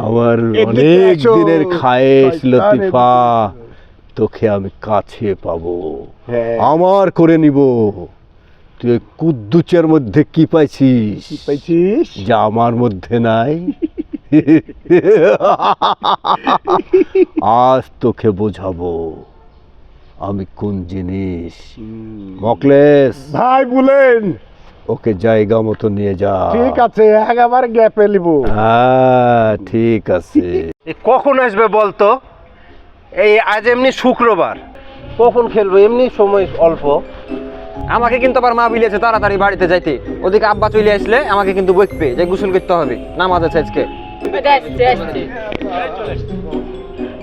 আমার অনেক দিনের খায়েশ লতিফা তোকে আমি কাছে পাবো। হ্যাঁ। আমার করে নিব। তুই কুদ্দুচের মধ্যে কি পাইছিস? পাইছিস? যা আমার মধ্যে নাই। আজ তোকে বোঝাবো আমি কোন জিনিস। মকলেস। ভাই বলেন। ওকে জায়গা মতো নিয়ে যা। ঠিক আছে একবার গ্যাপে লিব। হ্যাঁ ঠিক আছে। এ কখন আসবে বলতো? এই আজ এমনি শুক্রবার। কখন খেলব? এমনি সময় অল্প। আমাকে কিন্তু আবার মা বিলিয়েছে তাড়াতাড়ি বাড়িতে যাইতে। ওদিকে আব্বা চলে আসলে আমাকে কিন্তু বকবে যে গোসল করতে হবে। নামাজ আছে আজকে।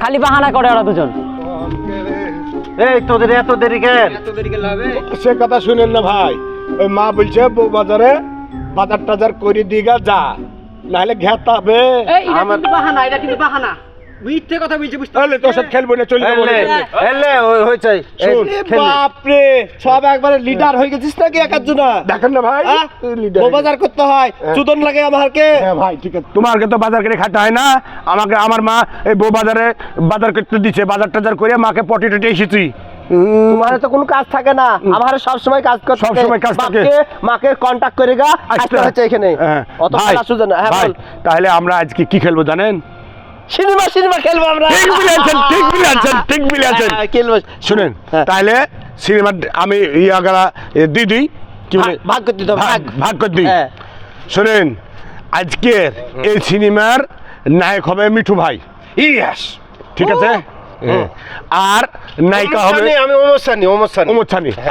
খালি বাহানা করে ওরা দুজন। এই তোদের এত দেরি কেন? সে কথা শুনেন না ভাই। ওই মা বলছে বউ বাজারে বাজার টাজার করে দিগা যা। নাহলে ঘেতাবে আমার বাহানা এটা কিন্তু বাহানা। মিথ্যে কথা বলছে বুঝতে তাহলে তোর সাথে খেলব না চলে যাব। এলে এলে ওই হয়েছে শুন। সব একবারে লিডার হয়ে গেছিস নাকি একার জন্য? দেখেন না ভাই leader বাজার করতে হয়। চুদন লাগে আমারকে হ্যাঁ ভাই ঠিক আছে। তোমারকে তো বাজার করে খাতে হয় না। আমাকে আমার মা এই বউ বাজারে বাজার করতে দিচ্ছে বাজার টাজার করে মাকে পটি টটি এসেছি। তোমার তো কোনো কাজ থাকে না। আমার সব সময় কাজ করতে সব সময় কাজ থাকে। মাকে কন্টাক্ট করে গা আসতে হচ্ছে এখানে। হ্যাঁ, অত কাজ সুযোগ না। হ্যাঁ বল। তাহলে আমরা আজকে কি খেলব জানেন? সিনেমা সিনেমা খেলব আমরা। ঠিক বলেছেন ঠিক বলেছেন ঠিক বলেছেন। হ্যাঁ, খেলব। শুনেন হ্যাঁ। তাহলে সিনেমা আমি ইয়া গেলা দিদি কি বলে? ভাগ- করতে দাও, ভাগ ভাগ। ভাগ করে হ্যাঁ। শুনেন আজকের এই সিনেমার নায়ক হবে মিঠু ভাই। ইয়েস ঠিক আছে? হ্যাঁ। আর নায়িকা হবে আমি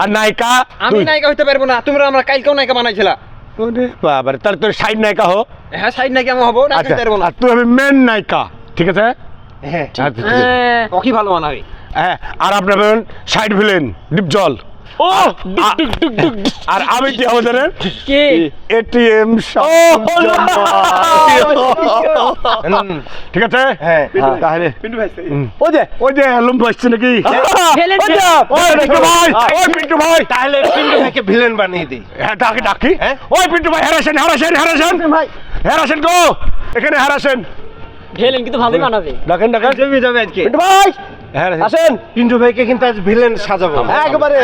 আর নায়িকা আমি নায়িকা হতে পারব না তোমরা আমরা কালকেও নায়িকা বানাইছিলা। ওরে বাবারে তাহলে তোর সাইড নায়িকা হো হ্যাঁ সাইড নায়িকা আমি হব না আচ্ছা পারব না। আর তুই হবে মেন নায়িকা ঠিক আছে? হ্যাঁ আচ্ছা, ঠিক আছে। ও কি ভালো বানাবি। হ্যাঁ আর আপনার সাইড ভিলেন ডিপজল ও! আর আমি কি জানেন কি? এটিএম ঠিক আছে? হ্যাঁ তাহলে। ওই যে। ওই যে আসছে নাকি? ওই পিন্টু ভাই ওই পিন্টু ভাই। তাহলে পিন্টু ভাইকে ভিলেন বানিয়ে দিই। হ্যাঁ ডাকি ডাকি। হ্যাঁ? ওই পিন্টু ভাই হারাসেন হারাসেন হারাসেন। ভাই। হারাসেন গো! এখানে হারাসেন। খেলেন কিন্তু ভালোই বানাবে ডাকেন ডাকেন। জমি যাবে আজকে। পিন্টু ভাই হ্যাঁ আসেন। পিন্টু ভাইকে কিন্তু আজ ভিলেন সাজাবো। একবারে।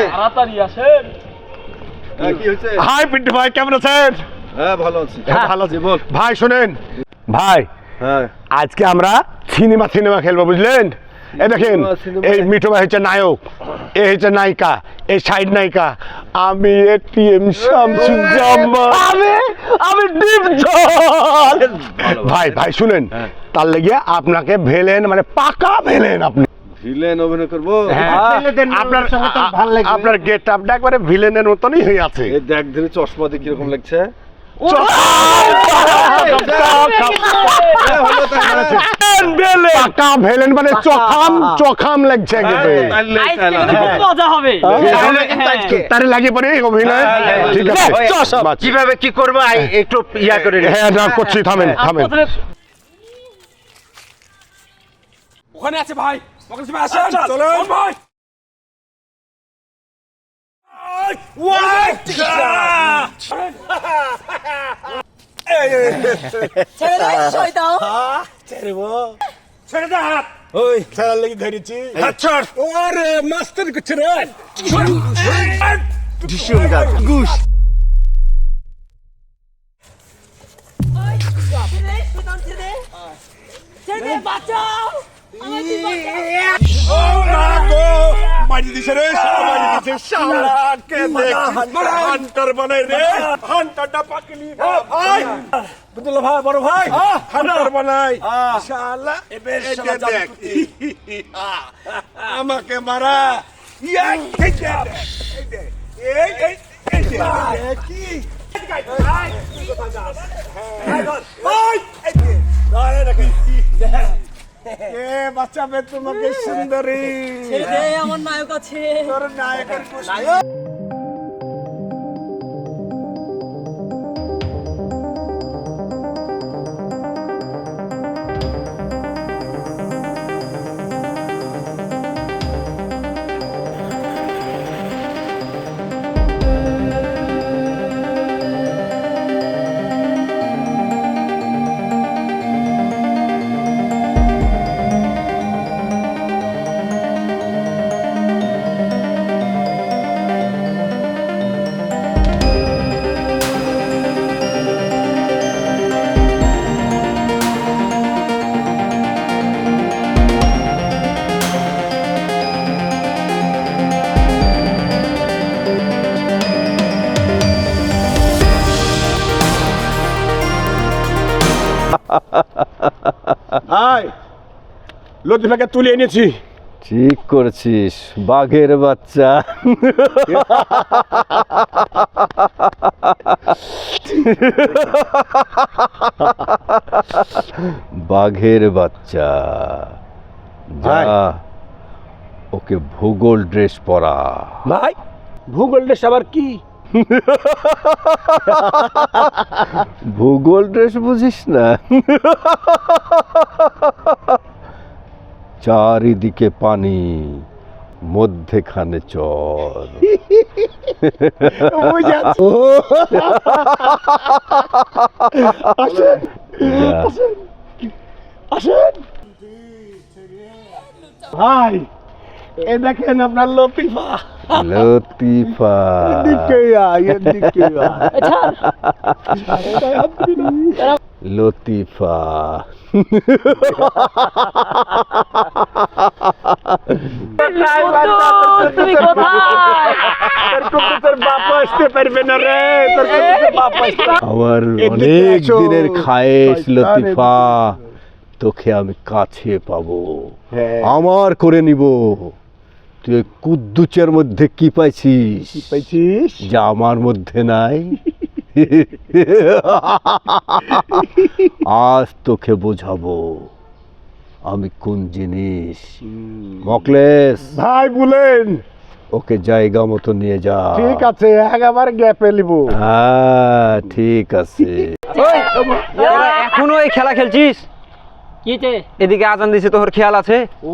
হাই পিন্টু ভাই কেমন আছেন? হ্যাঁ ভালো আছি। ভালো আছি। বল। ভাই শুনেন। ভাই হ্যাঁ। আজকে আমরা সিনেমা সিনেমা খেলব বুঝলেন? এই দেখেন এই মিঠু ভাই হচ্ছে নায়ক এ হচ্ছে নায়িকা এই সাইড নায়িকা। আমি এটিএম শামসুজ্জামান আমি আমি ডিপ ভাই ভাই শুনেন তার লেগে আপনাকে ভেলেন মানে পাকা ভেলেন আপনি। ভিলেন অভিনয় করব? হ্যাঁ, আপনার আপনার গেট আপটা একবারে ভিলেনের মতনই হয়ে আছে। দেখ ধরে চশমা দিয়ে কীরকম লাগছে। পাকা ভেলেন মানে চখাম চখাম লাগছে কিন্তু মজা হবে। তারে লাগিয়ে পড়ে অভিনয়। ঠিক আছে। কীভাবে কি করব একটু ইয়া করে হ্যাঁ করছি থামেন থামেন। ওখানে আছে ভাই। ওখানে সবাই আসেন। চলুন। ভাই? ছেড়ে দে হাত ওই ছেড়ার লাগি ধরেছি হাত ছাড় ওরে মাস্টার করছে রে ও না গো মারি দিছে রে মারি দিছে। শালা কে দেখ। হান্টার বানাই রে। হান্টারটা পাকলি ভাই। বুঝলো ভাই বড় ভাই। হান্টার বানাই শালা এবে শালা দেখ। আমাকে মারা। ইয়া এই দে, এই এই এই এই দে, কি? ওই, এই দে, ধরে রাখি। এ বাচ্চা বে তোমাকে সুন্দরী আমার নায়ক আছে। তোর নায়কের আয় লতিফাকে তুলে এনেছি। ঠিক করেছিস বাঘের বাচ্চা। বাঘের বাচ্চা। যা ওকে ভূগোল ড্রেস পরা। ভাই ভূগোল ড্রেস আবার কি? ভূগোল ড্রেস বুঝিস না। চারিদিকে পানি মধ্যেখানে চর। ভাই এ দেখেন আপনার লতিফা। লতিফা। লতিফা। তুমি কোথায়? তোর বাপ আসতে পারবে না রে। তোর কুদ্দুসের বাপ আসতে আমার অনেক দিনের খায়েশ লতিফা। তোকে আমি কাছে পাবো। হ্যাঁ। আমার করে নিব। তুই কুদ্দুচের মধ্যে কি পাইছিস? পাইছিস? যা আমার মধ্যে নাই। আজ তোকে বোঝাবো আমি কোন জিনিস। মকলেশ ভাই বলেন। ওকে জায়গা মতো নিয়ে যা। ঠিক আছে একবার গ্যাপে লিব হ্যাঁ ঠিক আছে। এখনও এই খেলা খেলছিস? এদিকে আজান দিছে তোর খেয়াল আছে? ও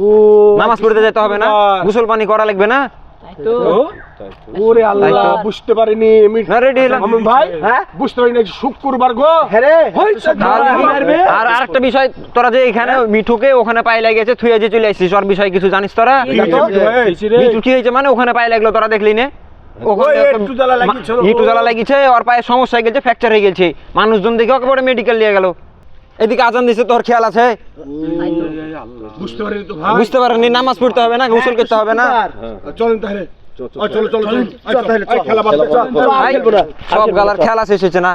নামাজ পড়তে যেতে হবে না? গোসল পানি করা লাগবে না? ওরে আল্লাহ। বুঝতে পারিনি আমি না রেডি হলাম। আমি ভাই বুঝতে পারিনি শুক্রবার গো। হ্যাঁ আর আরেকটা বিষয় তোরা যে এখানে মিঠুকে ওখানে পায়ে লেগেছে তুই যে চলে আসছিস ওর বিষয় কিছু জানিস তোরা? মিঠু কি হয়েছে? মানে ওখানে পায়ে লাগল তোরা দেখলি না? জ্বালা লাগিয়েছে ওর পায়ে সমস্যা হয়ে গেছে ফ্র্যাকচার হয়ে গেছে। মানুষজন দেখে ওকে পরে মেডিকেল নিয়ে গেল। এদিকে আজান দিছে তোর খেয়াল আছে? বুঝতে পারিনি নামাজ পড়তে হবে না গোসল করতে হবে না? চলেন তাহলে। চলো চলো চলো চলো খেলা বাদ চল, চল, আর ভাই, খেলব সব গালার খেলা শেষ হয়েছে না?